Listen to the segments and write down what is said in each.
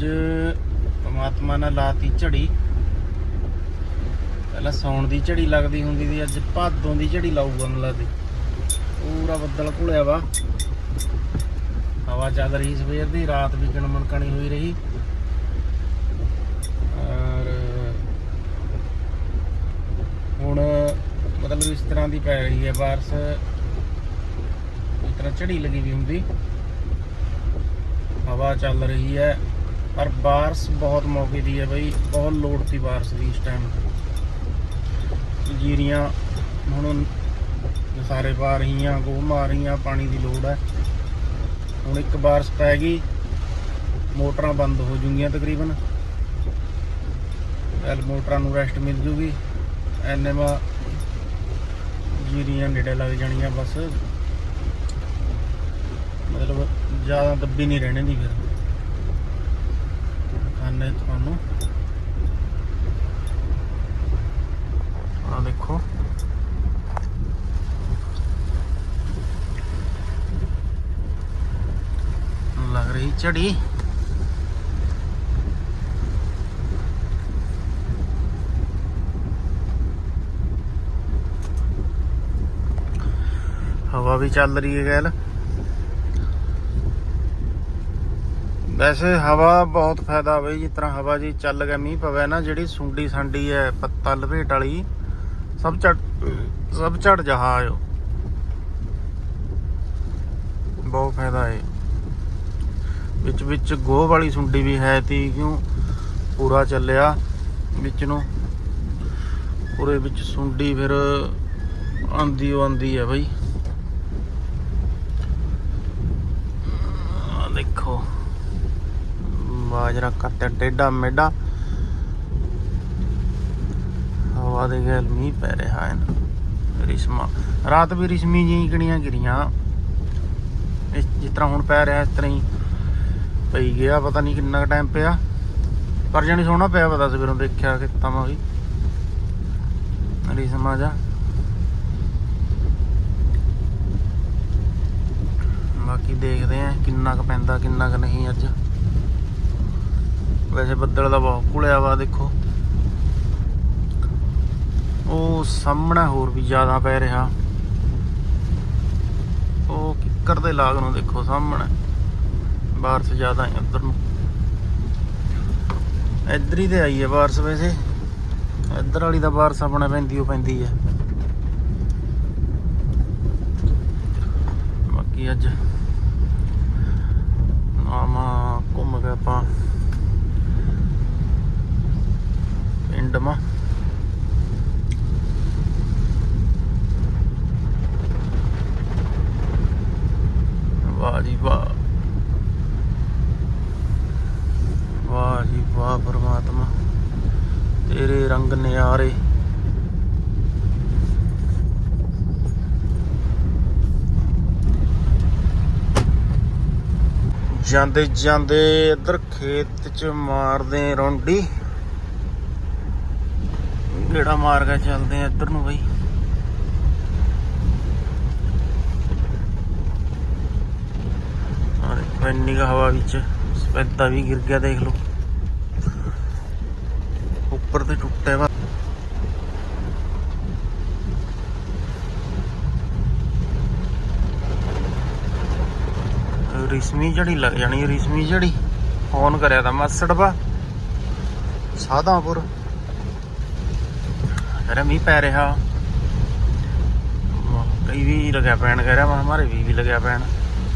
ਅੱਜ ਪਰਮਾਤਮਾ ਨੇ ਲਾਤੀ ਝੜੀ। ਪਹਿਲਾਂ ਸੌਣ ਦੀ ਝੜੀ ਲੱਗਦੀ ਹੁੰਦੀ ਸੀ, ਅੱਜ ਭਾਦੋਂ ਦੀ ਝੜੀ ਲਾਊਗਾ ਮੈਨੂੰ ਲੱਗਦੀ। ਪੂਰਾ ਬੱਦਲ ਘੁਲਿਆ ਵਾ। ਹਵਾ ਚੱਲ ਰਹੀ ਸਵੇਰ ਦੀ, ਰਾਤ ਵੀ ਕਿਣਮਣ ਕਣੀ ਹੋਈ ਰਹੀ। ਔਰ ਹੁਣ ਮਤਲਬ ਇਸ ਤਰ੍ਹਾਂ ਦੀ ਪੈ ਰਹੀ ਹੈ ਬਾਰਿਸ਼। ਇਸ ਤਰ੍ਹਾਂ ਝੜੀ ਲੱਗੀ ਵੀ ਹੁੰਦੀ। ਹਵਾ ਚੱਲ ਰਹੀ ਹੈ। ਪਰ ਬਾਰਿਸ਼ ਬਹੁਤ ਮੌਕੇ ਦੀ ਹੈ ਬਈ, ਬਹੁਤ ਲੋੜ ਸੀ ਬਾਰਿਸ਼ ਦੀ ਇਸ ਟਾਈਮ ਜੀਰੀਆਂ ਹੁਣ ਸਾਰੇ ਪਾ ਰਹੀਆਂ ਗੋ ਮਾਰ ਰਹੀਆਂ, ਪਾਣੀ ਦੀ ਲੋੜ ਹੈ। ਹੁਣ ਇੱਕ ਬਾਰਿਸ਼ ਪੈ ਗਈ, ਮੋਟਰਾਂ ਬੰਦ ਹੋ ਜੂਗੀਆਂ ਤਕਰੀਬਨ। ਐਲ ਮੋਟਰਾਂ ਨੂੰ ਰੈਸਟ ਮਿਲ ਜੂਗੀ। ਐਨੇ ਮਾ ਜੀਰੀਆਂ ਨੇੜੇ ਲੱਗ ਜਾਣੀਆਂ ਬਸ। ਮਤਲਬ ਜ਼ਿਆਦਾ ਦੱਬੀ ਨਹੀਂ ਰਹਿਣੇ ਦੀ ਫਿਰ। ਖਾਣੇ ਤੁਹਾਨੂੰ। ਆ ਦੇਖੋ। ਲੱਗ ਰਹੀ ਝੜੀ। ਹਵਾ ਵੀ ਚੱਲ ਰਹੀ ਹੈ ਗੈਲ ਵੈਸੇ ਹਵਾ ਬਹੁਤ ਫਾਇਦਾ ਬਈ, ਜਿਸ ਤਰ੍ਹਾਂ ਹਵਾ ਜੀ ਚੱਲ ਗਿਆ ਮੀਂਹ ਪਵੇ ਨਾ, ਜਿਹੜੀ ਸੁੰਡੀ ਸੰਡੀ ਹੈ, ਪੱਤਾ ਲਪੇਟ ਵਾਲੀ, ਸਭ ਝੜ ਸਭ ਝੜ ਜਹਾ ਆਇਓ ਬਹੁਤ ਫਾਇਦਾ ਹੈ ਵਿੱਚ ਵਿੱਚ ਗੋਹ ਵਾਲੀ ਸੁੰਡੀ ਵੀ ਹੈ ਤੀ, ਕਿਉਂ? ਪੂਰਾ ਚੱਲਿਆ ਵਿੱਚ ਨੂੰ। ਪੂਰੇ ਵਿੱਚ ਸੁੰਡੀ ਫਿਰ ਆਂਦੀ ਉਹ ਆਂਦੀ ਹੈ ਬਈ ਆ ਦੇਖੋ ਬਾਜਰਾ ਕੱਟਿਆ ਟੇਡਾ ਮੇਡਾ ਹਵਾ ਦੇ ਗੈਲ ਮੀਂਹ ਪੈ ਰਿਹਾ ਹੈ ਰਿਸ਼ਮਾ। ਰਾਤ ਵੀ ਰਿਸ਼ਮੀ ਜੀ ਕਿਣੀਆਂ ਗਿਰੀਆਂ। ਇਸ ਜਿਸ ਤਰ੍ਹਾਂ ਹੁਣ ਪੈ ਰਿਹਾ, ਇਸ ਤਰ੍ਹਾਂ ਹੀ ਪਈ ਗਿਆ, ਪਤਾ ਨਹੀਂ ਕਿੰਨਾ ਟਾਈਮ ਪਿਆ। ਪਰ ਜਾਣੀ ਸੋਹਣਾ ਪਿਆ ਪਤਾ ਸਵੇਰੋਂ ਦੇਖਿਆ ਕਿ ਤਮਾ ਵੀ। ਰਿਸ਼ਮਾ ਜਾ ਬਾਕੀ ਦੇਖਦੇ ਆ ਕਿੰਨਾ ਕੁ ਪੈਂਦਾ, ਕਿੰਨਾ ਕੁ ਨਹੀਂ ਅੱਜ। ਵੈਸੇ ਬੱਦਲ ਦਾ ਬਹੁਤ ਘੁਲਿਆ ਵਾ, ਦੇਖੋ। ਉਹ ਸਾਹਮਣੇ ਹੋਰ ਵੀ ਜ਼ਿਆਦਾ ਪੈ ਰਿਹਾ। ਉਹ ਕਿੱਕਰ ਦੇ ਲਾਗ ਨੂੰ ਦੇਖੋ ਸਾਹਮਣੇ। ਬਾਰਿਸ਼ ਜ਼ਿਆਦਾ ਹੈ ਉਧਰ ਨੂੰ। ਇੱਧਰ ਹੀ ਤੇ ਆਈ ਹੈ ਬਾਰਿਸ਼ ਵੈਸੇ। ਇੱਧਰ ਵਾਲੀ ਦਾ ਬਾਰਿਸ਼ ਆਪਣਾ ਪੈਂਦੀ, ਉਹ ਪੈਂਦੀ ਹੈ ਬਾਕੀ ਅੱਜ ਆਮਾ ਘੁੰਮ ਕੇ ਆਪਾਂ ਪਿੰਡ ਮਾ ਵਾਹ। ਜੀ ਵਾਹ ਵਾਹ ਜੀ ਵਾਹ ਪਰਮਾਤਮਾ। ਤੇਰੇ ਰੰਗ ਨਿਆਰੇ। ਜਾਂਦੇ ਜਾਂਦੇ ਇੱਧਰ ਖੇਤ ਚ ਮਾਰਦੇ ਰੌਂਡੀ। ਗੇੜਾ ਮਾਰ ਕੇ ਚੱਲਦੇ ਆ ਇੱਧਰ ਨੂੰ ਬਈ। ਆ ਇੰਨੀ ਕੁ ਹਵਾ ਵਿੱਚ ਸਪੈਦਾ ਵੀ ਗਿਰ ਗਿਆ, ਦੇਖ ਲਓ। ਉੱਪਰ ਤੇ ਟੁੱਟਿਆ ਵਾ। ਰਿਸ਼ਮੀ ਝੜੀ ਲੱਗ ਜਾਣੀ, ਰਿਸ਼ਮੀ ਝੜੀ। ਫੋਨ ਕਰਿਆ ਤਾਂ ਮਸੜ ਬਾ ਸਾਦਾਪੁਰ ਅਰੇ ਮੀਂਹ ਪੈ ਰਿਹਾ। ਕਈ ਵੀ ਲੱਗਿਆ ਪੈਣ, ਕਹਿ ਰਿਹਾ ਮੈਂ ਹਮਾਰੇ ਵੀ ਵੀ ਲੱਗਿਆ ਪੈਣ।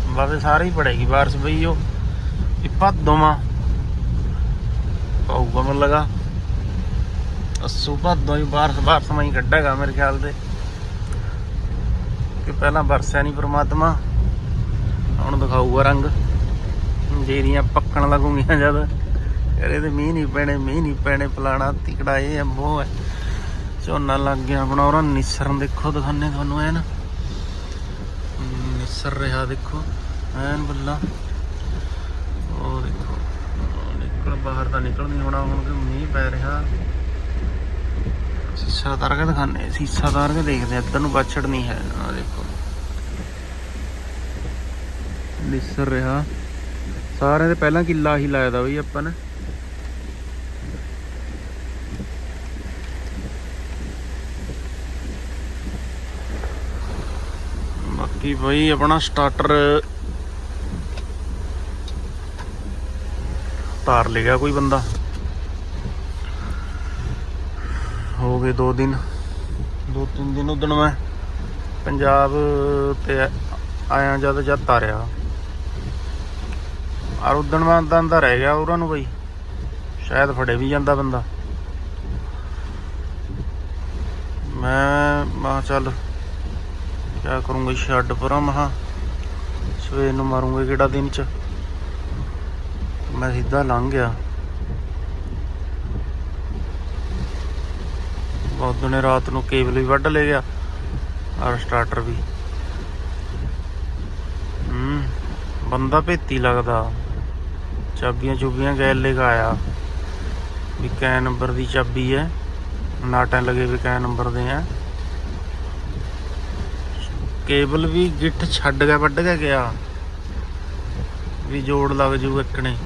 ਬਾਬੇ ਸਾਰੇ ਹੀ ਪੜੇਗੀ ਬਾਰਿਸ਼ ਬਈ ਉਹ। ਇਪਾ ਦੋਵਾਂ ਪਾਊਗਾ ਮਨ ਲਗਾ। ਅਸੂ ਭਾਦੋਂ ਹੀ ਬਾਰਿਸ਼ ਬਾਰਿਸ਼ ਮੈਂ ਹੀ ਕੱਢੇਗਾ ਮੇਰੇ ਖਿਆਲ ਦੇ। ਕਿ ਪਹਿਲਾਂ ਵਰਸਿਆ ਨਹੀਂ ਪ੍ਰਮਾਤਮਾ। ਹੁਣ ਦਿਖਾਊਗਾ ਰੰਗ। ਜੇਰੀਆਂ ਪੱਕਣ ਲੱਗੂਗੀਆਂ ਜਦ। ਇਹਦੇ ਤੇ ਮੀਂਹ ਨਹੀਂ ਪੈਣੇ, ਮੀਂਹ ਨਹੀਂ ਪੈਣੇ ਪਲਾਣਾ ਤਿਕੜਾ ਇਹ ਅੰਬੋ ਹੈ ਝੋਨਾ ਲੱਗ ਗਿਆ ਆਪਣਾ ਉਹਨਾਂ ਨਿਸਰਨ ਦੇਖੋ ਦਿਖਾਨੇ ਤੁਹਾਨੂੰ ਐਨ। ਨਿਸਰ ਰਿਹਾ ਦੇਖੋ ਐਨ ਬੱਲਾ। ਉਹ ਦੇਖੋ ਨਿਕਲ ਬਾਹਰ ਤਾਂ ਨਿਕਲ ਨਹੀਂ ਹੋਣਾ ਹੁਣ ਕਿ ਮੀਂਹ ਪੈ ਰਿਹਾ। ਸੀਸਾ ਤਾਰ ਕੇ ਦਿਖਾਨੇ ਸੀਸਾ ਤਾਰ ਕੇ ਦੇਖਦੇ ਆ, ਇੱਧਰ ਨੂੰ ਬਾਛੜ ਨਹੀਂ ਹੈ। ਆ ਦੇਖੋ। ਨਿਸਰ ਰਿਹਾ। ਸਾਰਿਆਂ ਦੇ ਪਹਿਲਾਂ ਕਿੱਲਾ ਹੀ ਲਾਇਆ ਦਾ ਬਈ ਆਪਾਂ ਨੇ। ਬਾਕੀ ਬਈ ਆਪਣਾ ਸਟਾਰਟਰ ਤਾਰ ਲੈ ਗਿਆ ਕੋਈ ਬੰਦਾ। ਹੋ ਗਏ 2 ਦਿਨ। ਦੋ ਤਿੰਨ ਦਿਨ ਉਦਣ ਮੈਂ ਪੰਜਾਬ ਤੇ ਆਇਆ ਜਦ ਜਦ ਤਾਰਿਆ। ਔਰ ਉਦਣ ਮੈਂ ਅੰਦਾ ਅੰਦਾ ਰਹਿ ਗਿਆ ਉਹਨਾਂ ਨੂੰ ਬਈ। ਸ਼ਾਇਦ ਫੜੇ ਵੀ ਜਾਂਦਾ ਬੰਦਾ। ਮੈਂ ਮਾ ਚੱਲ ਕਿਆ ਕਰੂੰਗਾ ਛੱਡ ਪਰਾਂ ਮਹਾ। ਸਵੇਰ ਨੂੰ ਮਾਰੂੰਗਾ ਕਿਹੜਾ ਦਿਨ ਚ? ਮੈਂ ਸਿੱਧਾ ਲੰਘ ਗਿਆ। ਬਹੁਤ ਨੇ ਰਾਤ ਨੂੰ ਕੇਬਲ ਵੀ ਵੱਢ ਲੈ ਗਿਆ ਔਰ ਸਟਾਰਟਰ ਵੀ। ਹੂੰ, ਬੰਦਾ ਭੇਤੀ ਲੱਗਦਾ। ਚਾਬੀਆਂ ਚੁਬੀਆਂ ਗੈਲ ਲੈ ਕੇ ਆਇਆ। ਵੀ ਕੈ ਨੰਬਰ ਦੀ ਚਾਬੀ ਹੈ। ਨਾਟਾਂ ਲਗੇ ਵੀ ਕੈ ਨੰਬਰ ਦੇ ਆ। ਕੇਬਲ ਵੀ ਗਿੱਠ ਛੱਡ ਕੇ ਵੱਢ ਕੇ ਗਿਆ। ਵੀ ਜੋੜ ਲੱਗ ਜੂ ਇੱਕ ਨੇ।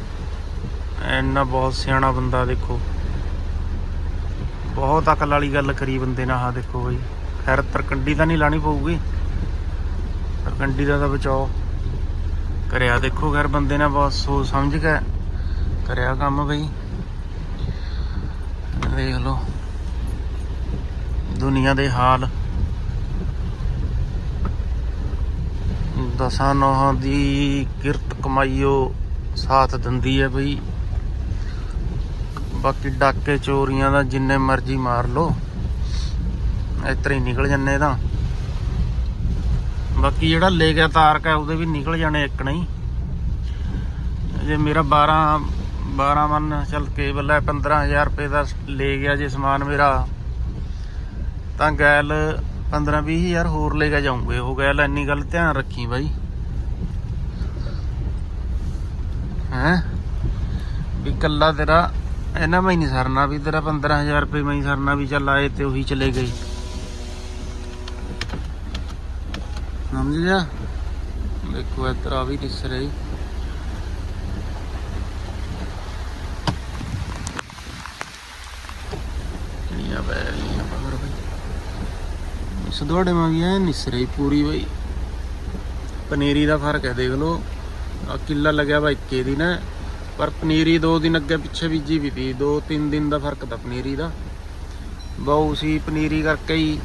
ਇੰਨਾ ਬਹੁਤ ਸਿਆਣਾ ਬੰਦਾ ਦੇਖੋ। ਬਹੁਤ ਅਕਲ ਵਾਲੀ ਗੱਲ ਕਰੀ ਬੰਦੇ ਨਾਲ ਆਹ ਦੇਖੋ ਬਈ। ਖੈਰ, ਤਰਕੰਡੀ ਤਾਂ ਨਹੀਂ ਲਾਣੀ ਪਊਗੀ। ਤਰਕੰਡੀ ਦਾ ਤਾਂ ਬਚਾਓ। ਕਰਿਆ ਦੇਖੋ, ਖੈਰ ਬੰਦੇ ਨੇ ਬਹੁਤ ਸੋਚ ਸਮਝ ਕੇ ਕਰਿਆ ਕੰਮ ਬਈ। ਦੇਖ ਲਓ। ਦੁਨੀਆ ਦੇ ਹਾਲ। ਦਸਾਂ ਨੋਹਾਂ ਦੀ ਕਿਰਤ ਕਮਾਈਓ ਸਾਥ ਦਿੰਦੀ ਹੈ ਬਈ। ਬਾਕੀ ਡਾਕੇ ਚੋਰੀਆਂ ਦਾ ਜਿੰਨੇ ਮਰਜ਼ੀ ਮਾਰ ਲੋ ਇਤਰੇ ਹੀ ਨਿਕਲ ਜੰਨੇ ਤਾਂ। ਬਾਕੀ ਜਿਹੜਾ ਲੈ ਗਿਆ ਤਾਰਕ ਹੈ, ਉਹਦੇ ਵੀ ਨਿਕਲ ਜਾਣੇ ਇੱਕ ਨਹੀਂ। ਜੇ ਮੇਰਾ 12 12 ਮਨ, ਚਲ ਕੇਬਲ ਹੈ 15000 ਰੁਪਏ ਦਾ ਲੈ ਗਿਆ ਜੇ ਸਮਾਨ ਮੇਰਾ, ਤਾਂ ਗੈਲ 15 20000 ਹੋਰ ਲੈ ਕੇ ਜਾਉਂਗੇ ਉਹ ਗੈਲ ਇੰਨੀ ਗੱਲ ਧਿਆਨ ਰੱਖੀ ਬਾਈ। ਹੈ? ਵੀ ਕੱਲਾ ਤੇਰਾ ਇਹਨਾਂ ਮੈਂ ਹੀ ਨਹੀਂ ਸਰਨਾ ਵੀ, ਤੇਰਾ 15000 ਰੁਪਏ ਮੈਂ ਹੀ ਸਰਨਾ ਵੀ ਚੱਲ ਆਏ ਤੇ ਉਹੀ ਚਲੇ ਗਏ। ਸਮਝ ਗਿਆ? ਦੇਖੋ ਇੱਧਰ ਆ ਵੀ ਦਿਸ ਰਹੀ। ਕਿੰਨੀਆਂ ਪੈ ਰਹੀਆਂ ਮਗਰ ਮਾ ਵੀ ਐ ਨਿਸ ਪੂਰੀ ਬਈ। ਪਨੀਰੀ ਦਾ ਫ਼ਰਕ ਹੈ, ਦੇਖ ਲਓ। ਆ ਕਿੱਲਾ ਲੱਗਿਆ ਵਾ ਇੱਕੇ ਦੀ ਨਾ ਪਰ ਪਨੀਰੀ ਦੋ ਦਿਨ ਅੱਗੇ ਪਿੱਛੇ ਬੀਜੀ ਵੀ ਤੀ। ਦੋ ਤਿੰਨ ਦਿਨ ਦਾ ਫ਼ਰਕ ਤਾਂ ਪਨੀਰੀ ਦਾ। ਬਹੁ ਸੀ ਪਨੀਰੀ ਕਰਕੇ ਹੀ।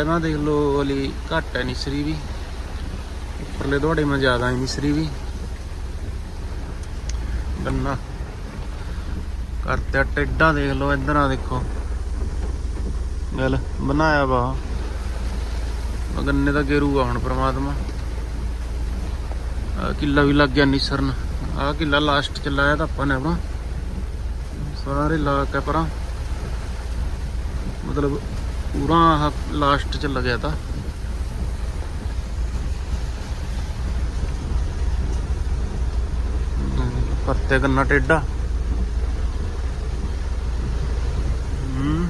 ਇਹਨਾਂ ਦੇਖ ਲਓ ਵਾਲੀ ਘੱਟ ਹੈ ਨਿਸਰੀ ਵੀ। ਉੱਪਰਲੇ ਦਵਾੜੇ ਮਾ ਜ਼ਿਆਦਾ ਹੈ ਨਿਸਰੀ ਵੀ। ਗੰਨਾ। ਕਰਤੇ ਟੇਡਾ ਦੇਖ ਲਓ, ਇੱਧਰ ਆ ਦੇਖੋ। ਗੱਲ ਬਣਾਇਆ ਵਾ। ਆਹ ਗੰਨੇ ਦਾ ਗੇਰੂਗਾ ਹੁਣ ਪ੍ਰਮਾਤਮਾ। ਆਹ ਕਿੱਲਾ ਵੀ ਲੱਗ ਗਿਆ ਨਿਸਰਨ। ਆਹ ਕਿੱਲਾ ਲਾਸਟ ਚ ਲਾਇਆ ਤਾਂ ਆਪਾਂ ਨੇ ਆਪਣਾ। ਸਾਰੇ ਲਾ ਕੇ ਪਰਾਂ। ਮਤਲਬ ਪੂਰਾ ਆਹ ਲਾਸਟ ਚ ਲੱਗਿਆ ਤਾਂ। ਕਰਤੇ ਗੰਨਾ ਟੇਡਾ ਹੂੰ।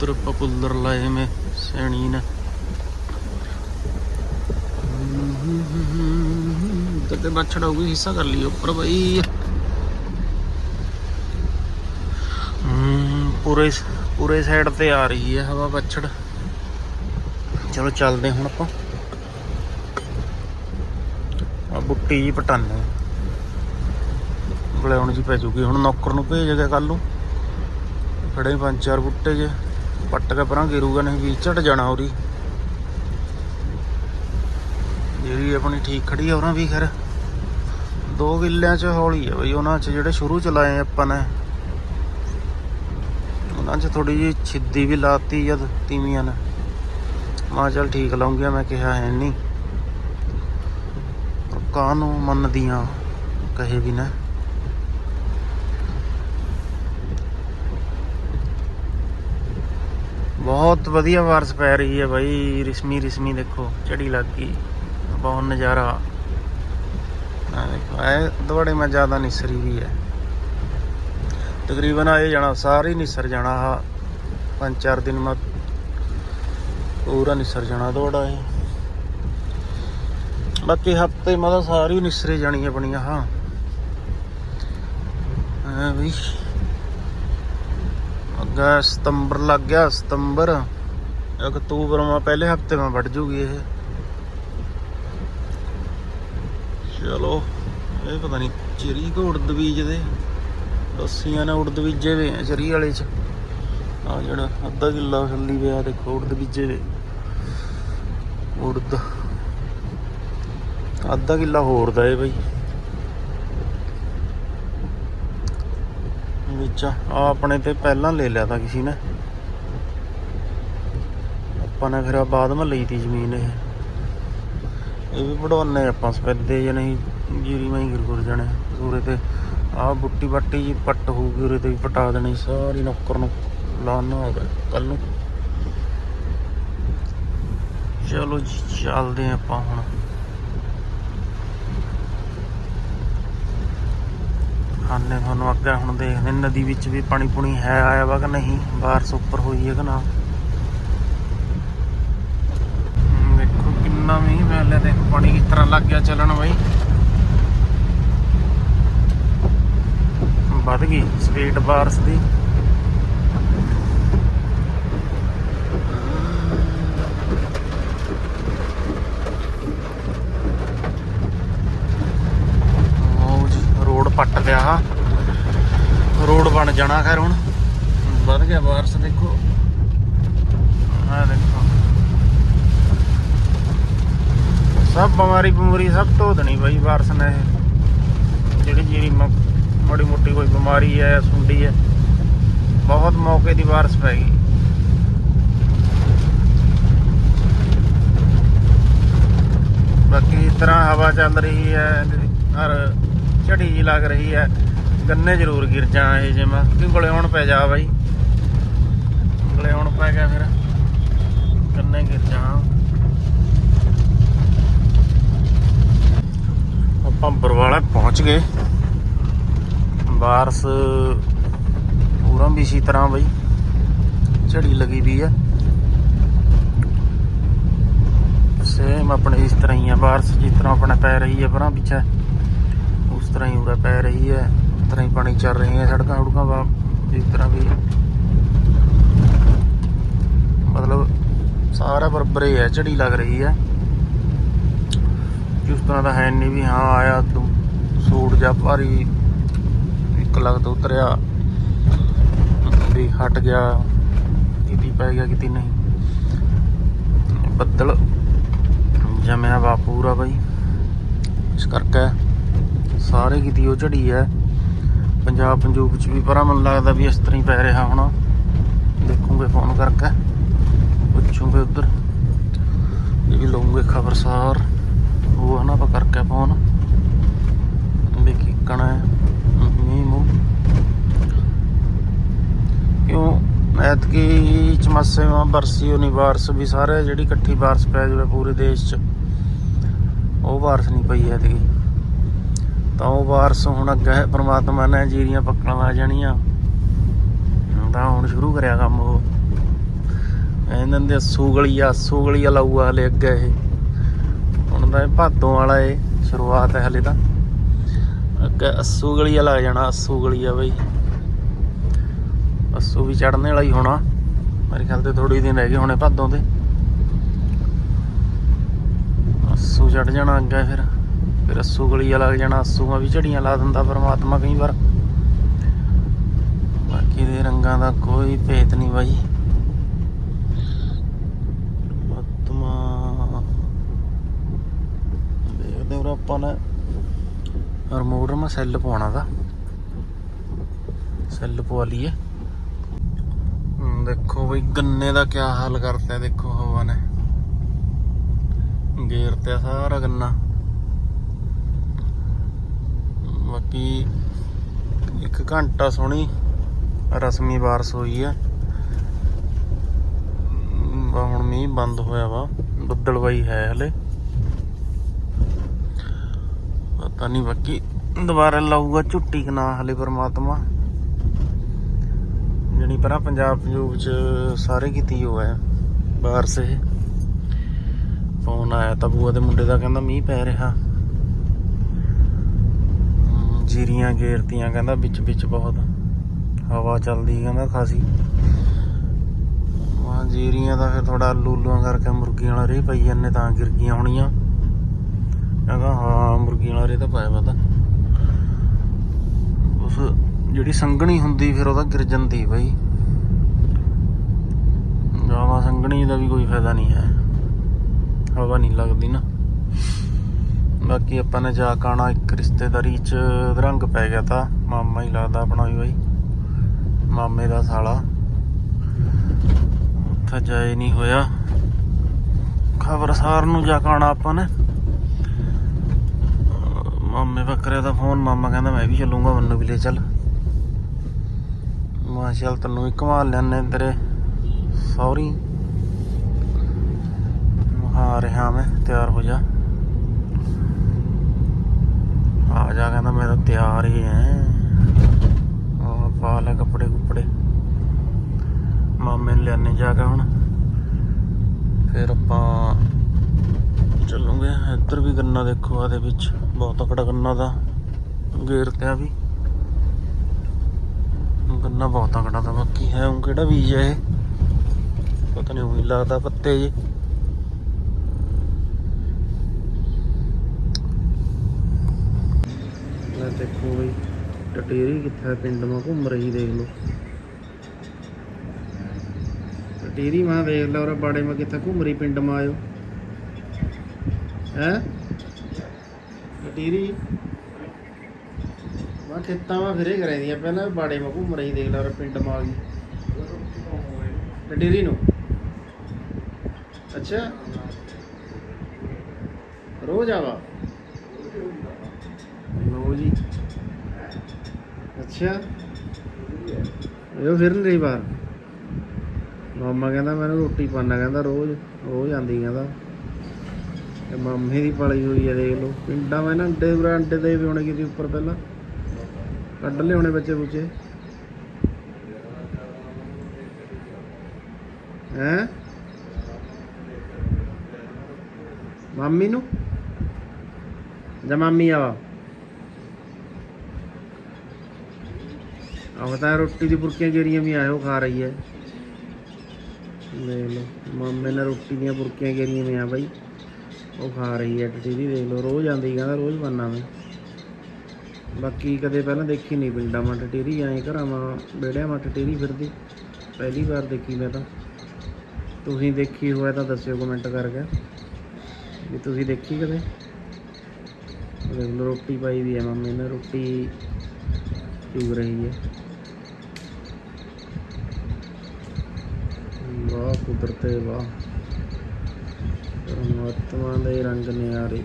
ਤਰ ਪਪੁਲਰ ਲਾਏ ਮੈਂ ਸੈਣੀ ਨੇ। ਤੇ ਤੇ ਹੋਊਗੀ ਹਿੱਸਾ ਕਰ ਲਈ ਉੱਪਰ ਬਈ। ਪੂਰੇ ਪੂਰੇ ਸਾਈਡ ਤੇ ਆ ਰਹੀ ਹੈ ਹਵਾ ਬਛੜ ਚਲੋ ਚੱਲਦੇ ਹੁਣ ਆਪਾਂ। ਆ ਬੁੱਟੀ ਜੀ ਪਟਾਨੇ ਬੁਲਾਉਣ ਜੀ ਪੈ ਜੂਗੀ। ਹੁਣ ਨੌਕਰ ਨੂੰ ਭੇਜ ਕੇ ਕੱਲ ਨੂੰ। ਖੜੇ ਪੰਜ ਚਾਰ ਬੁੱਟੇ ਜੇ। ਪੱਟ ਕੇ ਪਰਾਂ ਗਿਰੂਗਾ ਨਹੀਂ ਵੀ ਝਟ ਜਾਣਾ ਉਰੀ। ਜਿਹੜੀ ਆਪਣੀ ਠੀਕ ਖੜੀ ਆ ਉਹਨਾਂ ਵੀ ਖੈਰ। ਦੋ ਕਿੱਲਿਆਂ ਚ ਹੌਲੀ ਹੈ ਬਈ, ਉਹਨਾਂ ਚ ਜਿਹੜੇ ਸ਼ੁਰੂ ਚ ਲਾਏ ਆਪਾਂ ਨੇ। ਉਹਨਾਂ ਚ ਥੋੜੀ ਜਿਹੀ ਛਿੱਦੀ ਵੀ ਲਾਤੀ ਜਦ ਤੀਵੀਆਂ ਨੇ। ਮਾ ਚੱਲ ਠੀਕ ਲਾਉਂਗੀਆਂ, ਮੈਂ ਕਿਹਾ ਹੈ ਨਹੀਂ ਪਰ ਕਾਹਨੂੰ ਮੰਨਦੀਆਂ, ਕਹੇ ਵੀ ਨਾ। ਬਹੁਤ ਵਧੀਆ ਵਾਰਸ਼ ਪੈ ਰਹੀ ਹੈ ਬਾਈ ਰਿਸਮੀ ਰਿਸਮੀ ਦੇਖੋ ਚੜੀ ਲੱਗ ਗਈ, ਬਹੁਤ ਨਜ਼ਾਰਾ। ਆ ਦੇਖੋ, ਐ ਦਵਾੜੇ ਮੈਂ ਜ਼ਿਆਦਾ ਨਿਸਰੀ ਵੀ ਹੈ। ਤਕਰੀਬਨ ਆਏ ਜਾਣਾ, ਸਾਰੀ ਨਿਸਰ ਜਾਣਾ ਆ ਪੰਜ ਚਾਰ ਦਿਨ ਮਾ ਪੂਰਾ ਨਿਸਰ ਜਾਣਾ ਦਵਾੜਾ ਇਹ। ਬਾਕੀ ਹਫ਼ਤੇ ਮਤਲਬ ਸਾਰੀ ਨਿਸਰੇ ਜਾਣੀ ਆਪਣੀਆਂ, ਹਾਂ। ਹਾਂ ਵੀ। ਅੱਗਾ ਸਤੰਬਰ ਲੱਗ ਗਿਆ, ਸਤੰਬਰ। ਅਕਤੂਬਰ ਮਾ ਪਹਿਲੇ ਹਫ਼ਤੇ ਮਾ ਵੱਢ ਜੂਗੀ ਇਹ। ਚਲੋ, ਇਹ ਪਤਾ ਨਹੀਂ ਚਿਰੀ ਕੋ ਉੜਦ ਬੀਜ ਦੇ ਦੱਸੀਆਂ ਨੇ ਉੜਦ ਬੀਜੇ ਵੇ ਆ ਚਰੀ ਵਾਲੇ ਚ। ਆ ਜਿਹੜਾ ਅੱਧਾ ਕਿੱਲਾ ਛੱਲੀ ਪਿਆ, ਦੇਖੋ ਉੜਦ ਬੀਜੇ ਵੇ ਉੜਦ ਅੱਧਾ ਕਿੱਲਾ ਹੋਰ ਦਾ ਏ ਬਈ। ਵਿੱਚ ਆ ਆਪਣੇ ਤੇ ਪਹਿਲਾਂ ਲੈ ਲਿਆ ਤਾਂ ਕਿਸੇ ਨੇ। ਆਪਾਂ ਨੇ ਫਿਰ ਬਾਅਦ ਮੈਂ ਲਈ ਤੀ ਜ਼ਮੀਨ ਇਹ। ਇਹ ਵੀ ਵਡਾਉਣੇ ਆਪਾਂ ਸਪੈਦੇ ਜਾਂ ਨਹੀਂ, ਜੀਰੀ ਮੈਂ ਹੀ ਗੁਰ ਜਾਣੇ। ਸੂਰੇ ਤੇ ਆਹ ਬੁੱਟੀ ਬੱਟੀ ਜੀ ਪੱਟ ਹੋਊਗੀ, ਉਰੇ ਤੇ ਵੀ ਪਟਾ ਦੇਣੀ, ਸਾਰੀ ਨੌਕਰ ਨੂੰ ਲਾਣਾ ਹੋਗਾ ਕੱਲ ਨੂੰ। ਚਲੋ ਜੀ, ਚੱਲਦੇ ਹਾਂ ਆਪਾਂ ਹੁਣ। ਹਾਨੇ ਤੁਹਾਨੂੰ ਅੱਗੇ ਹੁਣ ਦੇਖਦੇ ਨਦੀ ਵਿੱਚ ਵੀ ਪਾਣੀ ਪੁਣੀ ਹੈ, ਆਇਆ ਵਾ ਕਿ ਨਹੀਂ? ਬਾਰਿਸ਼ ਉੱਪਰ ਹੋਈ ਹੈ ਕਿ ਨਾ ਹਮ, ਦੇਖੋ ਕਿੰਨਾ ਮੀਂਹ ਪੈ ਲਿਆ ਤੇ ਪਾਣੀ ਕਿਸ ਤਰ੍ਹਾਂ ਲੱਗ ਗਿਆ ਚੱਲਣ ਬਈ। ਵੱਧ ਗਈ ਸਪੀਡ ਬਾਰਿਸ਼ ਦੀ। ਰੋਡ ਪੱਟ ਗਿਆ ਆ। ਰੋਡ ਬਣ ਜਾਣਾ ਖੈਰ ਹੁਣ। ਵੱਧ ਗਿਆ ਬਾਰਸ਼, ਦੇਖੋ। ਆ ਦੇਖੋ। ਸਭ ਬਿਮਾਰੀ ਬਿਮਾਰੀ ਸਭ ਧੋ ਦੇਣੀ ਬਾਈ ਬਾਰਿਸ਼ ਨੇ। ਇਹ। ਜਿਹੜੀ ਜਿਹੜੀ ਮਾੜੀ ਮੋਟੀ ਕੋਈ ਬਿਮਾਰੀ ਹੈ, ਸੁੰਡੀ ਹੈ, ਬਹੁਤ ਮੌਕੇ ਦੀ ਬਾਰਿਸ਼ ਪੈ ਗਈ। ਬਾਕੀ ਇਸ ਤਰ੍ਹਾਂ ਹਵਾ ਚੱਲ ਰਹੀ ਹੈ, ਹਰ ਝੜੀ ਜੀ ਲੱਗ ਰਹੀ ਹੈ, ਗੰਨੇ ਜ਼ਰੂਰ ਗਿਰ ਜਾ ਇਹ ਜੇ ਮੈਂ। ਗਲੇ ਹੁਣ ਪੈ ਜਾ ਬਾਈ? ਗਲੇ ਹੁਣ ਪੈ ਗਿਆ ਫਿਰ ਗੰਨੇ ਗਿਰ ਜਾ ਆਪਾਂ ਬਰਵਾਲਾ ਪਹੁੰਚ ਗਏ। ਬਾਰਸ ਪੂਰਾ ਵੀ ਇਸੀ ਤਰ੍ਹਾਂ ਬਈ, ਝੜੀ ਲੱਗੀ ਵੀ ਆ। ਸੇਮ ਆਪਣੇ ਇਸ ਤਰ੍ਹਾਂ ਹੀ ਆ, ਬਾਰਸ ਜਿਸ ਤਰ੍ਹਾਂ ਆਪਣਾ ਪੈ ਰਹੀ ਹੈ ਪਰਾਂ ਪਿੱਛੇ, ਉਸ ਤਰ੍ਹਾਂ ਹੀ ਉਰੇ ਪੈ ਰਹੀ ਹੈ ਉਸ ਤਰ੍ਹਾਂ ਹੀ ਪਾਣੀ ਚੱਲ ਰਹੇ ਹੈ ਸੜਕਾਂ ਹੁੜਕਾਂ ਵਾ, ਜਿਸ ਤਰ੍ਹਾਂ ਵੀ। ਮਤਲਬ ਸਾਰਾ ਬਰਬਰ ਹੈ ਝੜੀ ਲੱਗ ਰਹੀ ਹੈ ਉਸ ਤਰ੍ਹਾਂ ਦਾ ਹੈ ਨਹੀਂ ਵੀ ਹਾਂ ਆਇਆ ਤੂੰ, ਸੂਟ ਜਾਂ ਭਾਰੀ, ਇੱਕ ਲੱਖ ਤੋਂ ਉਤਰਿਆ, ਵੀ ਹਟ ਗਿਆ ਕਿਤੇ ਪੈ ਗਿਆ ਕਿਤੇ ਨਹੀਂ। ਬੱਦਲ, ਜਮਿਆ ਵਾ ਪੂਰਾ ਬਈ। ਇਸ ਕਰਕੇ ਸਾਰੇ ਕਿਤੇ ਉਹ ਝੜੀ ਹੈ। ਪੰਜਾਬ ਪੰਜੂਬ ਵਿੱਚ ਵੀ ਪਰਾਂ ਮੈਨੂੰ ਲੱਗਦਾ ਵੀ ਇਸ ਤਰ੍ਹਾਂ ਹੀ ਪੈ ਰਿਹਾ ਹੋਣਾ। ਦੇਖੂਗੇ ਫੋਨ ਕਰਕੇ, ਪੁੱਛੂਗੇ ਉੱਧਰ। ਇਹ ਵੀ ਲਵਾਂਗੇ ਖਬਰਸਾਰ। ਉਹ ਹਨਾ ਆਪਾਂ ਕਰਕੇ ਫੋਨ ਵੀ ਕੀ ਕਣਾ ਹੈ। ਮੀਂਹ ਮੂੰਹ। ਕਿਉਂ? ਐਤਕੀ ਚਮਸੇ ਮਾ ਬਰਸੀ ਹੋਣੀ ਬਾਰਸ ਵੀ ਸਾਰੇ ਜਿਹੜੀ ਇਕੱਠੀ ਬਾਰਸ ਪੈ ਜਾਵੇ ਪੂਰੇ ਦੇਸ਼ 'ਚ, ਉਹ ਬਾਰਸ ਨਹੀਂ ਪਈ ਐਤਕੀ। ਤਾਂ ਉਹ ਬਾਰਸ ਹੁਣ ਅੱਗੇ ਪਰਮਾਤਮਾ ਨੇ ਜੀਰੀਆਂ ਪੱਕਣ ਲਾ ਜਾਣੀਆਂ। ਤਾਂ ਹੁਣ ਸ਼ੁਰੂ ਕਰਿਆ ਕੰਮ ਉਹ। ਇਹਨਾਂ ਦੇ ਅੱਸੂ ਸੂਗਲੀਆ ਅੱਸੂ ਲਾਊਗਾ ਹਲੇ ਅੱਗੇ ਇਹ। ਹੁਣ ਤਾਂ ਇਹ ਭਾਦੋਂ ਵਾਲਾ ਏ ਸ਼ੁਰੂਆਤ ਹੈ ਹਲੇ ਤਾਂ। ਅੱਗੇ ਅੱਸੂ ਗਲੀਆ ਲੱਗ ਜਾਣਾ, ਅੱਸੂ ਗਲੀਆ ਬਈ। ਅੱਸੂ ਵੀ ਚੜਨੇ ਵਾਲਾ ਹੀ ਹੋਣਾ। ਮੇਰੇ ਖਿਆਲ ਤੇ ਥੋੜੀ ਦਿਨ ਰਹਿ ਗਏ ਹੋਣੇ ਭਾਦੋਂ ਤੇ। ਅੱਸੂ ਚੜ ਜਾਣਾ ਅੱਗੇ ਫਿਰ। ਫਿਰ ਅੱਸੂ ਗਲੀਆ ਲੱਗ ਜਾਣਾ, ਅੱਸੂਆਂ ਵੀ ਝੜੀਆਂ ਲਾ ਦਿੰਦਾ ਪਰਮਾਤਮਾ ਕਈ ਵਾਰ। ਬਾਕੀ ਦੇ ਰੰਗਾਂ ਦਾ ਕੋਈ ਭੇਤ ਨਹੀਂ ਬਾਈ ਪਰਮਾਤਮਾ ਦੇਖਦੇ ਹਾਂ ਆਪਾਂ ਨੇ ਰਿਮੋਟ ਮੈਂ ਸੈੱਲ ਪਵਾਉਣਾ ਦਾ ਸੈੱਲ ਪਵਾ ਲਈਏ। ਦੇਖੋ ਬਈ ਗੰਨੇ ਦਾ ਕੀ ਹਾਲ ਕਰਤਾ ਦੇਖੋ ਹਵਾ ਨੇ। ਗੇਰ ਤੇ ਸਾਰਾ ਗੰਨਾ। ਬਾਕੀ ਇੱਕ ਘੰਟਾ ਸੋਹਣੀ ਰਸਮੀ ਬਾਰਸ਼ ਹੋਈ ਆ। ਹੁਣ ਮੀਂਹ ਬੰਦ ਹੋਇਆ ਵਾ, ਬੱਦਲਵਾਈ ਹੈ ਹਲੇ। ਪਤਾ ਨਹੀਂ ਬਾਕੀ ਦੁਬਾਰਾ ਲਾਊਗਾ ਝੁੱਟੀ ਕਿ ਨਾ ਹਲੇ ਪਰਮਾਤਮਾ। ਜਣੀ ਪਰਾਂ ਪੰਜਾਬ ਪੰਜੂਬ ਚ ਸਾਰੇ ਕੀਤੀ ਹੋ ਹੈ ਬਾਹਰ ਸੇ ਫੋਨ ਆਇਆ ਤਾਂ ਬੂਆ ਦੇ ਮੁੰਡੇ ਦਾ ਕਹਿੰਦਾ ਮੀਂਹ ਪੈ ਰਿਹਾ। ਜੀਰੀਆਂ ਗੇਰਤੀਆਂ ਕਹਿੰਦਾ ਵਿੱਚ ਵਿੱਚ ਬਹੁਤ। ਹਵਾ ਚੱਲਦੀ ਕਹਿੰਦਾ ਖਾਸੀ। ਵਾਹ ਜੀਰੀਆਂ ਦਾ ਫਿਰ ਥੋੜਾ ਲੂਲੂਆਂ ਕਰਕੇ ਮੁਰਗੀਆਂ ਵਾਲਾ ਰੇ ਪਈ ਜਾਂਦੇ ਤਾਂ ਗਿਰ ਗਈਆਂ ਹੋਣੀਆਂ। ਕਹਿੰਦਾ, ਹਾਂ ਮੁਰਗੀਆਂ ਵਾਲਾ ਰੇ ਤਾਂ ਪਾਇਆ ਪਤਾ ਉਸ ਜਿਹੜੀ ਸੰਘਣੀ ਹੁੰਦੀ ਫਿਰ ਉਹਦਾ ਗਿਰ ਜਾਂਦੀ ਬਈ। ਜ਼ਿਆਦਾ ਸੰਘਣੀ ਦਾ ਵੀ ਕੋਈ ਫਾਇਦਾ ਨਹੀਂ ਹੈ। ਹਵਾ ਨਹੀਂ ਲੱਗਦੀ ਨਾ। ਬਾਕੀ ਆਪਾਂ ਨੇ ਜਾ ਕੇ ਆਉਣਾ, ਇੱਕ ਰਿਸ਼ਤੇਦਾਰੀ ਚ ਰੰਗ ਪੈ ਗਿਆ ਤਾਂ। ਮਾਮਾ ਹੀ ਲੱਗਦਾ ਆਪਣਾ ਵੀ ਬਾਈ। ਮਾਮੇ ਦਾ ਸਾਲਾ। ਉੱਥੇ ਜਾਏ ਨਹੀਂ ਹੋਇਆ। ਖਬਰਸਾਰ ਨੂੰ ਜਾ ਕੇ ਆਉਣਾ ਆਪਾਂ ਨੇ। ਮਾਮੇ ਬੱਕਰੇ ਦਾ ਫੋਨ, ਮਾਮਾ ਕਹਿੰਦਾ ਮੈਂ ਵੀ ਚੱਲੂਗਾ ਮੈਨੂੰ ਵੀ ਲੈ ਚੱਲ। ਮੈਂ ਚੱਲ ਤੈਨੂੰ ਵੀ ਘੁਮਾ ਲੈਣੇ ਤੇਰੇ ਸੌਰੀ ਆ ਰਿਹਾ ਮੈਂ, ਤਿਆਰ ਹੋ ਜਾ। ਆ ਜਾ ਕਹਿੰਦਾ ਮੈਂ ਤਾਂ ਤਿਆਰ ਹੀ ਐ ਆ ਪਾ ਲੈ ਕੱਪੜੇ ਕੁਪੜੇ। ਮਾਮੇ ਨੂੰ ਲੈਣੇ ਜਾ ਕੇ ਹੁਣ। ਫਿਰ ਆਪਾਂ ਚੱਲੂਗੇ ਇੱਧਰ ਵੀ ਗੰਨਾ ਦੇਖੋ ਆਦੇ ਵਿੱਚ। ਬਹੁਤ ਤਕੜਾ ਗੰਨਾ ਦਾ ਗੇਰ ਤੇ ਆ ਵੀ। ਗੰਨਾ ਬਹੁਤ ਤਕੜਾ ਦਾ, ਬਾਕੀ ਹੈ ਉਹ ਕਿਹੜਾ ਬੀਜ ਹੈ ਇਹ? ਪਤਾ ਨਹੀਂ ਉਹੀ ਲੱਗਦਾ ਪੱਤੇ ਜੀ। ਲੈ ਦੇਖੋ ਵੀ ਟਟੇਰੀ ਕਿੱਥੇ ਪਿੰਡ ਮਾ ਘੁੰਮ ਰਹੀ ਦੇਖ ਲਓ। ਟਟੇਰੀ ਮਾ ਦੇਖ ਲਓ ਔਰ ਬਾੜੇ ਮਾ ਕਿੱਥੇ ਘੁੰਮ ਰਹੀ, ਪਿੰਡ ਮਾ ਆਇਓ। ਹੈ? ਟਟੇਰੀ ਮਾ ਖੇਤਾਂ ਮਾ ਫਿਰੇ ਕਰਾਂਦੀਆਂ ਪਹਿਲਾਂ ਬਾੜੇ ਮਾ ਘੁੰਮ ਰਹੀ ਦੇਖ ਲਓ ਪਿੰਡ ਮਾ ਗਈ ਡੇਰੀ ਨੂੰ? ਅੱਛਾ। ਰੋਜ਼ ਆਵਾ? ਲੋ ਜੀ। ਅੱਛਾ। ਇਹ ਫਿਰ ਨਹੀਂ ਰਹੀ ਬਾਹਰ। ਮਾਮਾ ਕਹਿੰਦਾ ਮੈਨੂੰ ਰੋਟੀ ਪਾਣਾ ਕਹਿੰਦਾ ਰੋਜ਼ ਰੋਜ਼ ਆਂਦੀ ਕਹਿੰਦਾ। ਤੇ ਮਾਮੇ ਦੀ ਪਾਲੀ ਹੋਈ ਹੈ ਦੇਖ ਲਓ। ਪਿੰਡਾਂ ਵਾ ਨਾ, ਅੰਡੇ ਬਰਾ ਅੰਡੇ ਦੇ ਵੀ ਹੋਣੇ ਕਿਤੇ ਉੱਪਰ ਪਹਿਲਾਂ। ਕੱਢ ਲਿਆਉਣੇ ਬੱਚੇ ਬੁੱਚੇ। ਹੈ? ਮਾਮੀ ਨੂੰ? ਜਾਂ ਮਾਮੀ ਆਵਾ ਆਹ, ਤਾਂ ਰੋਟੀ ਦੀ ਬੁਰਕੀਆਂ ਜਿਹੜੀਆਂ ਵੀ ਆਇਓ ਖਾ ਰਹੀ ਹੈ। ਲੈ ਲਓ, ਮਾਮੇ ਨੇ ਰੋਟੀ ਦੀਆਂ ਬੁਰਕੀਆਂ ਜਿਹੜੀਆਂ ਵੀ ਆ ਬਾਈ। ਉਹ ਖਾ ਰਹੀ ਹੈ ਟਟੀਰੀ ਦੇਖ ਲਓ, ਰੋਜ਼ ਆਂਦੀ ਕਹਿੰਦਾ ਰੋਜ਼ ਬੰਨਾ ਮੈਂ। ਬਾਕੀ ਕਦੇ ਪਹਿਲਾਂ ਦੇਖੀ ਨਹੀਂ ਪਿੰਡਾਂ ਮੱਟ ਟਟੀਰੀ ਐਂ ਘਰਾਂ ਮਾ ਬੇੜਿਆਂ ਮੱਟ ਟਟੀਰੀ ਫਿਰਦੀ। ਪਹਿਲੀ ਵਾਰ ਦੇਖੀ ਮੈਂ ਤਾਂ। ਤੁਸੀਂ ਦੇਖੀ ਹੋਇਆ ਤਾਂ ਦੱਸਿਓ ਕਮੈਂਟ ਕਰਕੇ। ਵੀ ਤੁਸੀਂ ਦੇਖੀ ਕਦੇ? ਦੇਖ ਲਓ, ਰੋਟੀ ਪਾਈ ਵੀ ਹੈ ਮੰਮੀ ਨੇ, ਰੋਟੀ ਚੁਗ ਰਹੀ ਹੈ। ਵਾਹ, ਕੁਦਰਤੇ ਵਾਹ। ਪਰਮਾਤਮਾ ਦੇ ਰੰਗ ਨਿਆਰੇ।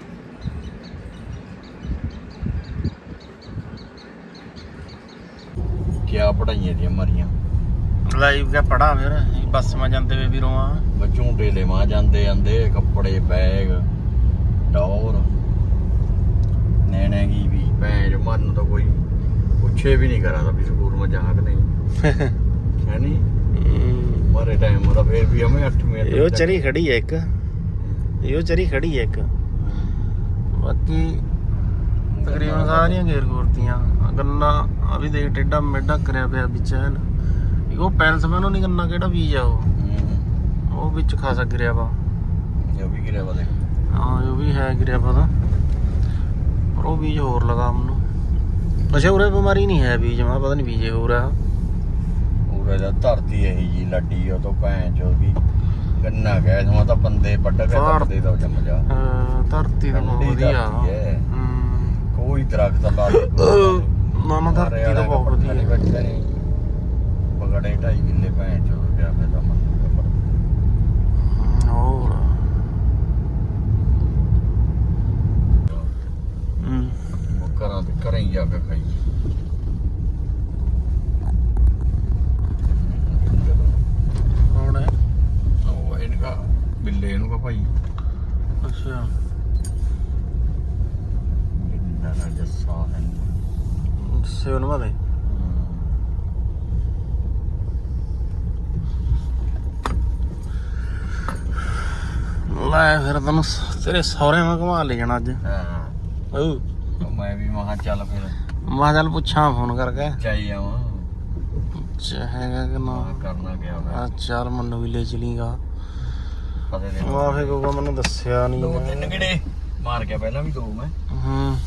ਕਿਆ ਪੜਾਈਆਂ ਦੀਆਂ ਮਰੀਆਂ? ਲਾਈਵ ਕਾ ਪੜਾ ਫਿਰ? ਅਸੀਂ ਬੱਸ ਮਾ ਜਾਂਦੇ ਵੇ ਵੀਰੋਂ ਆ। ਬੱਚੋਂ ਢੇਲੇ ਮਾਂ ਜਾਂਦੇ ਜਾਂਦੇ ਕੱਪੜੇ ਬੈਗ ਟੌਰ ਨੈਣੇ ਕੀ ਵੀ ਭੈਣ ਮਨ ਤਾਂ ਕੋਈ ਪੁੱਛੇ ਵੀ ਨਹੀਂ ਕਰਾ ਤਾਂ ਵੀ ਸਕੂਲ ਮਾ ਜਾ ਕਿ ਨਹੀਂ। ਹੈ ਨਹੀਂ ਮਾਰੇ ਟਾਈਮ ਦਾ ਫੇਰ ਵੀ ਹਮੇ 8ਵੀਂ ਇਹੋ ਚਰੀ ਖੜੀ ਹੈ ਇੱਕ। ਇਹੋ ਚਰੀ ਖੜੀ ਹੈ ਇੱਕ। ਬਾਕੀ ਤਕਰੀਬਨ ਸਾਰੀਆਂ ਗੇਰ ਗੋਰਤੀਆਂ ਗੰਨਾ ਆ ਵੀ ਦੇਖ ਟੇਡਾ ਮੇਡਾ ਕਰਿਆ ਪਿਆ ਵਿੱਚ ਹੈ ਨਾ। ਉਹ ਪੈਲਸ ਮੈਨੂੰ ਨਹੀਂ ਗੰਨਾ ਕਿਹੜਾ ਬੀਜ ਆ ਉਹ? ਉਹ ਵਿੱਚ ਖਾਸਾ ਗਿਰਿਆ ਵਾ ਇਹ ਵੀ ਗਿਰਿਆ ਵਾ ਦੇਖ। ਹਾਂ ਉਹ ਵੀ ਹੈ ਗਿਰਿਆ ਪਤਾ ਪਰ ਉਹ ਬੀਜ ਹੋਰ ਲਗਾ ਮੈਨੂੰ ਅੱਛਾ ਉਰੇ ਬਿਮਾਰੀ ਨਹੀਂ ਹੈ ਬੀਜ ਮਾ ਪਤਾ ਨਹੀਂ ਬੀਜੇ ਹੋਰ ਆ। ਪੂਰਾ ਜਦ ਧਰਤੀ ਇਹੀ ਜੀ ਲੱਡੀ ਉਹ ਤੋਂ ਭੈਣ ਚੋ ਵੀ। ਗੰਨਾ ਗਏ ਸਮਾਂ ਤਾਂ ਬੰਦੇ ਵੱਢ ਕੇ। ਧਰਦੇ ਦਾ ਜੰਮ ਜਾ। ਅਹ ਧਰਤੀ ਤਾਂ ਬਹੁਤ ਵਧੀਆ। ਧਰਤੀ ਹੈ। ਹੂੰ। ਕੋਈ ਦਰਖਤ ਲਾ ਨਾ ਨਾ ਧਰਤੀ ਤਾਂ ਬਹੁਤ ਵਧੀਆ। ਨਹੀਂ ਬੈਠੇ ਨਹੀਂ ਬਗੜੇ ਢਾਈ ਕਿੱਲੇ ਭੈਣ ਚੋ ਗਿਆ ਮੈਂ ਤਾਂ ਮੰਨ ਹੋਰ। ਹੂੰ। ਘਰਾਂ ਤੇ ਹੀ ਜਾ ਕੇ ਖਾਈ ਕੌਣ ਹੈ ਉਹ ਇਹਨਕਾ ਬਿੱਲੇ ਨੂੰ ਕਾ ਭਾਈ। ਅੱਛਾ। ਇੰਨਾ ਨਾ ਜੱਸਾ ਹੈ। ਸੇ ਉਹਨਾਂ ਦੇ ਲੈ ਫਿਰ ਤੈਨੂੰ ਤੇਰੇ ਸਹੁਰੇ ਮੈਂ ਘੁਮਾ ਲੈ ਜਾਣਾ ਅੱਜ। ਹਾਂ। ਓ ਉਹ ਮੈਂ ਵੀ ਮਹਾ ਚੱਲ ਫਿਰ। ਮੈਂ ਚੱਲ ਪੁੱਛਾਂ ਫੋਨ ਕਰਕੇ। ਚਾਈ ਆਵਾਂ। ਚਾਹੇਗਾ ਕਿ ਨਾ। ਕਰਨਾ ਗਿਆ ਆ ਮੈਂ ਚੱਲ ਮੈਨੂੰ ਵੀ ਲੈ ਚਲੀਗਾ ਪਤਾ ਦੇ ਮਾਫੀ ਕੋ ਮੈਨੂੰ ਦੱਸਿਆ ਦੋ ਨਹੀਂ ਤਿੰਨ ਕਿਹੜੇ ਮਾਰ ਗਿਆ ਪਹਿਲਾਂ ਵੀ ਦੋ ਮੈਂ। ਹੂੰ।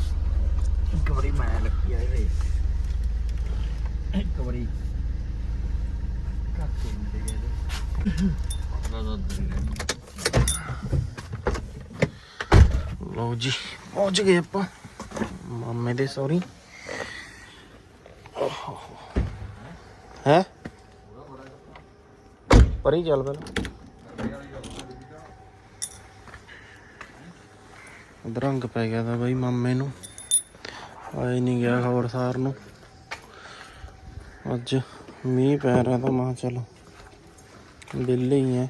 ਇੱਕ ਵਾਰੀ ਮੈਂ ਲੱਗੀ ਆ ਇਹਦੇ ਇੱਕ ਵਾਰੀ। ਗਏ ਦਾ ਦਾ ਲਓ ਜੀ ਪਹੁੰਚ ਗਏ ਆਪਾਂ। ਮਾਮੇ ਦੇ ਸੌਰੀ ਹੈ? ਪਰੀ ਚੱਲ ਪਹਿਲਾਂ। ਰੰਗ ਪੈ ਗਿਆ ਤਾਂ ਬਈ ਮਾਮੇ ਨੂੰ। ਆਏ ਨਹੀਂ ਗਿਆ ਖਬਰਸਾਰ ਨੂੰ। ਅੱਜ ਮੀਂਹ ਪੈ ਰਿਹਾ ਤਾਂ ਮਾਂ ਚਲੋ ਵਿਹਲੇ ਹੀ ਐ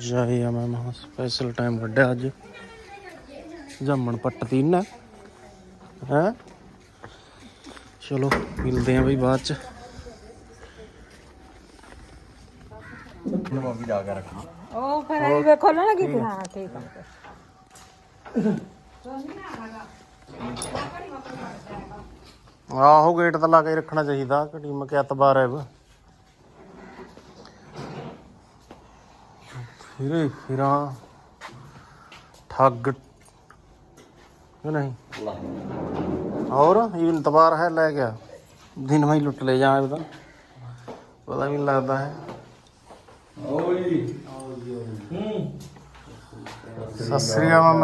ਜਾਏ ਆ ਮੈਂ ਮਹਾ ਸਪੈਸ਼ਲ ਟਾਈਮ ਕੱਢਿਆ ਅੱਜ। ਜਾਮਣ ਪੱਟਤੀ ਨਾ ਹੈ? ਚਲੋ ਮਿਲਦੇ ਆ ਬਈ ਬਾਅਦ ਚ। ਮੈਂ ਵੀ ਜਾ ਕੇ ਰੱਖਾਂ। ਉਹ ਫਿਰ ਇਹ ਵੇ ਖੋਲਣ ਲੱਗੀ ਸੀ ਹਾਂ ਠੀਕ ਆ। ਆਹੋ ਗੇਟ ਤਾਂ ਲਾ ਕੇ ਰੱਖਣਾ ਚਾਹੀਦਾ ਘੜੀ ਮਕੇ ਅਤਬਾਰ ਹੈ ਵਾ। ਫਿਰੇ ਫਿਰਾ ਠੱਗ ਕਿਉਂ ਨਹੀਂ? ਔਰ ਇਹ ਇੰਤਬਾਰ ਹੈ ਲੈ ਗਿਆ। ਦਿਨ ਮੈਂ ਲੁੱਟ ਲੈ ਜਾ ਇਹਦਾ। ਪਤਾ ਵੀ ਨਹੀਂ ਲੱਗਦਾ ਹੈ। ਓਏ ਆਓ ਹੂੰ। ਸਤਿ ਸ੍ਰੀ ਅਕਾਲ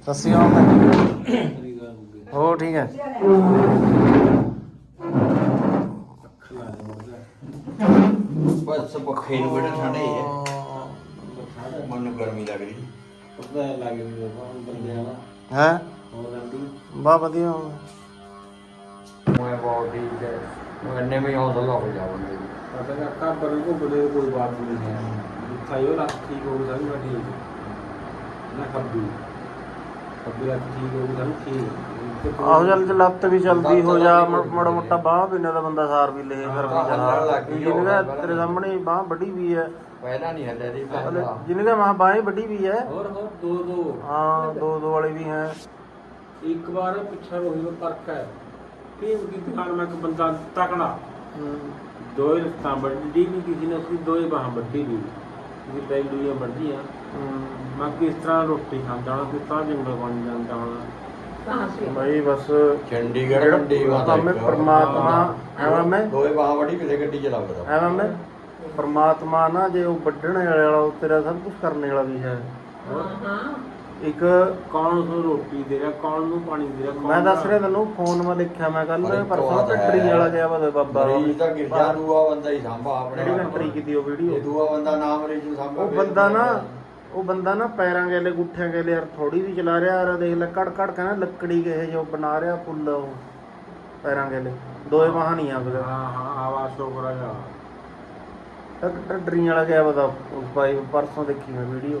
ਸਤਿ ਸ੍ਰੀ ਅਕਾਲ ਹੋ ਠੀਕ ਹੈ ਬਸ ਪੱਖੇ ਨੂੰ ਬੜਾ ਠੰਡੇ ਹੈ ਮਨ ਨੂੰ ਗਰਮੀ ਲੱਗ ਰਹੀ ਪਤਾ ਲੱਗ ਰਹੀ ਹੈ ਬੰਦਿਆਂ ਦਾ ਹੈ ਬਾ ਵਧੀਆ ਮੈਂ ਬਹੁਤ ਠੀਕ ਹੈ ਮੈਂ ਅੰਨੇ ਵੀ ਹੌਸਲਾ ਹੋ ਜਾਵਾਂਗੇ ਪਤਾ ਨਾ ਕਾ ਬਰੇ ਕੋ ਬਰੇ ਕੋਈ ਬਾਤ ਨਹੀਂ ਹੈ ਖਾਇਓ ਨਾ ਠੀਕ ਹੋ ਜਾਵੇ ਮੈਂ ਠੀਕ ਨਾ ਖੱਬੀ। ਖੱਬੀ ਲੱਤ ਠੀਕ ਹੋ ਜਾਵੇ ਠੀਕ ਆਹੋ ਚੱਲ ਜੇ ਲੱਤ ਵੀ ਚਲਦੀ ਹੋ ਜਾ ਮੜਾ ਮੋਟਾ ਬਾਹ ਵੀ ਨਾ ਦਾ ਬੰਦਾ ਸਾਰ ਵੀ ਲਏ ਫਿਰ ਵੀ ਜਿਹਨੇ ਪਹਿਲਾਂ। ਤੇਰੇ ਸਾਹਮਣੇ ਬਾਹ ਵੱਡੀ ਵੀ ਹੈ ਪਹਿਲਾਂ ਨਹੀਂ ਹੱਲਿਆ ਦੀ ਜਿਹਨੇ ਕਾ ਮਾਂ ਬਾਹ ਵੱਡੀ ਵੀ ਹੈ ਹੋਰ ਹੋਰ ਦੋ ਦੋ। ਹਾਂ ਦੋ ਦੋ ਵਾਲੇ ਵੀ ਹੈ। ਇੱਕ ਵਾਰ ਪਿੱਛੇ ਰੋਹੀ ਦਾ ਫ਼ਰਕ ਹੈ। ਟੀਮ ਦੀ ਦੁਕਾਨ ਮੈਂ ਇੱਕ ਬੰਦਾ ਤਕੜਾ ਦੋਏ ਲੱਤਾਂ ਵੱਡੀ ਨਹੀਂ ਕਿਸੇ ਨੇ ਉਸਦੀ ਦੋਏ ਬਾਹਾਂ ਵੱਡੀ ਵੀ ਇਹ ਤਾਂ ਲੂਈਆਂ ਵੱਡੀਆਂ ਮੈਂ ਕਿਸ ਤਰ੍ਹਾਂ ਰੋਟੀ ਖਾਂਦਾ ਹਾਂ ਕਿਸ ਤਰ੍ਹਾਂ ਜੰਗਲ ਬਣ ਜਾਂਦਾ ਹਾਂ ਭਾਈ ਬਸ ਚੰਡੀਗੜ੍ਹ ਮੰਡੀ ਮਾਤਾ ਹੈ ਪ੍ਰਮਾਤਮਾ ਐਵੇਂ ਮੈਂ ਦੋਏ ਬਾਹਾਂ ਵੱਡੀ ਕਿਸੇ ਗੱਡੀ ਚ ਲੱਗਦਾ ਐਵੇਂ ਮੈਂ ਪ੍ਰਮਾਤਮਾ ਨਾ ਜੇ ਉਹ ਵੱਢਣ ਵਾਲੇ ਵਾਲਾ ਉਹ ਤੇਰਾ ਸਭ ਕੁਝ ਕਰਨ ਵਾਲਾ ਵੀ ਹੈ। ਇੱਕ ਕੌਣ ਉਸਨੂੰ ਰੋਟੀ ਦੇ ਰਿਹਾ ਕੌਣ ਨੂੰ ਪਾਣੀ ਦੇ ਰਿਹਾ ਕੌਣ ਮੈਂ ਦੱਸ ਰਿਹਾ ਤੈਨੂੰ ਫੋਨ ਮੈਂ ਦੇਖਿਆ ਮੈਂ ਕੱਲ ਪਰਸੋਂ ਬਹੁਤ ਹੈ। ਟੱਟਰੀ ਵਾਲਾ ਗਿਆ ਵਾ ਬਾਬਾ। ਮਰੀਜ਼ ਤਾਂ ਗਿਰਜਾ ਦੂਆ ਬੰਦਾ ਹੀ ਸੰਭਾ ਆਪਣੇ ਕਿਹੜੀ ਕੰਟਰੀ ਕੀਤੀ ਉਹ ਇਹ ਵੀਡੀਓ ਦੂਆ ਬੰਦਾ ਨਾ ਮਰੀਜ਼ ਨੂੰ ਸੰਭਾ ਉਹ ਬੰਦਾ ਨਾ ਉਹ ਬੰਦਾ ਨਾ ਪੈਰਾਂ ਗੇਲੇ ਗੁੱਠਿਆਂ ਗੇਲੇ ਯਾਰ ਥੋੜੀ ਵੀ ਚਲਾ ਰਿਹਾ ਯਾਰ ਦੇਖ ਲੈ ਕੜ ਕੜ ਕਹਿੰਦਾ ਲੱਕੜੀ ਕੇ ਜੋ ਬਣਾ ਰਿਹਾ ਫੁੱਲ ਉਹ ਪੈਰਾਂ ਗੇਲੇ। ਦੋਏ ਬਾਹਾਂ ਨਹੀਂ ਆ ਬਗਾ ਹਾਂ ਹਾਂ ਆਵਾਜ਼ ਸ਼ੋ ਕਰਾ ਜਾ ਟੱਟਰੀ ਵਾਲਾ ਗਿਆ ਭਾਈ ਪਰਸੋਂ ਦੇਖੀ ਮੈਂ ਵੀਡੀਓ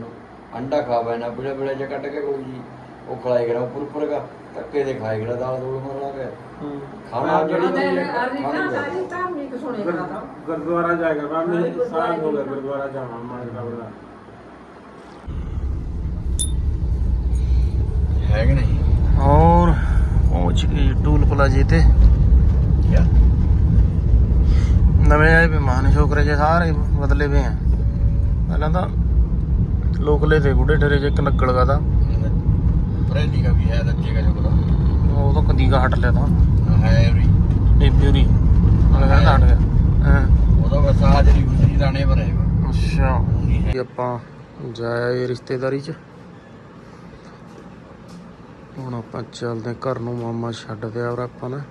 ਅੰਡਾ ਖਾ ਬੈਣਾ ਬਿਲੇ ਬਿਲੇ ਚ ਕੱਟ ਕੇ ਕੋਈ ਜੀ ਉਹ ਖਲਾਈ ਕਰਾ ਉੱਪਰ ਉੱਪਰ ਕਾ ਧੱਕੇ ਦੇ ਖਾਈ ਕਰਾ ਦਾਲ ਦੋਲ ਮਰ ਲਾ ਕੇ ਖਾਣਾ ਜਿਹੜੀ ਚੀਜ਼ ਹੈ, ਖਾਣੀ ਹੈ। ਗੁਰਦੁਆਰਾ ਜਾਏਗਾ ਮੈਂ ਵੀ ਸਾਲ ਹੋ ਗਿਆ ਗੁਰਦੁਆਰਾ ਜਾਵਾਂ ਮੈਂ ਦਾ ਬੜਾ ਹੈ ਕਿ ਨਹੀਂ और पहुंच गई टूल प्लाजे ते ਕਿਆ ਨਵੇਂ ਆਏ ਮਹਿਮਾਨ ਛੋਕਰੇ ਜੇ ਸਾਰੇ ਬਦਲੇ ਵੇ ਆ ਪਹਿਲਾਂ ਤਾਂ ਗੁੱਡੇ ਠੇਰੇ ਜੇ ਇੱਕ ਨੱਕੜ ਗਾ ਤਾਂ। ਪ੍ਰੇਦੀ ਦਾ ਵੀ ਹੈ ਰੱਜੇ ਦਾ ਜੋਗਦਾ ਉਹ ਤਾਂ ਕਦੀ ਕਾ ਹਟ ਲਿਆ ਤਾਂ। ਹੈ ਵੀ ਇਹ ਪਿਉਰੀ ਮੈਂ ਕਹਿੰਦਾ ਹਟ ਗਿਆ। ਹਾਂ। ਉਹਦਾ ਬਸ ਆ ਜਿਹੜੀ ਗੁਜਰੀ ਦਾਣੇ ਪਰ ਹੈ ਅੱਛਾ। ਇਹ ਆਪਾਂ ਜਾਇਆ ਰਿਸ਼ਤੇਦਾਰੀ ਚ। ਹੁਣ ਆਪਾਂ ਚੱਲਦੇ ਘਰ ਨੂੰ ਮਾਮਾ ਛੱਡ ਦਿਆ ਔਰ ਆਪਾਂ ਨਾ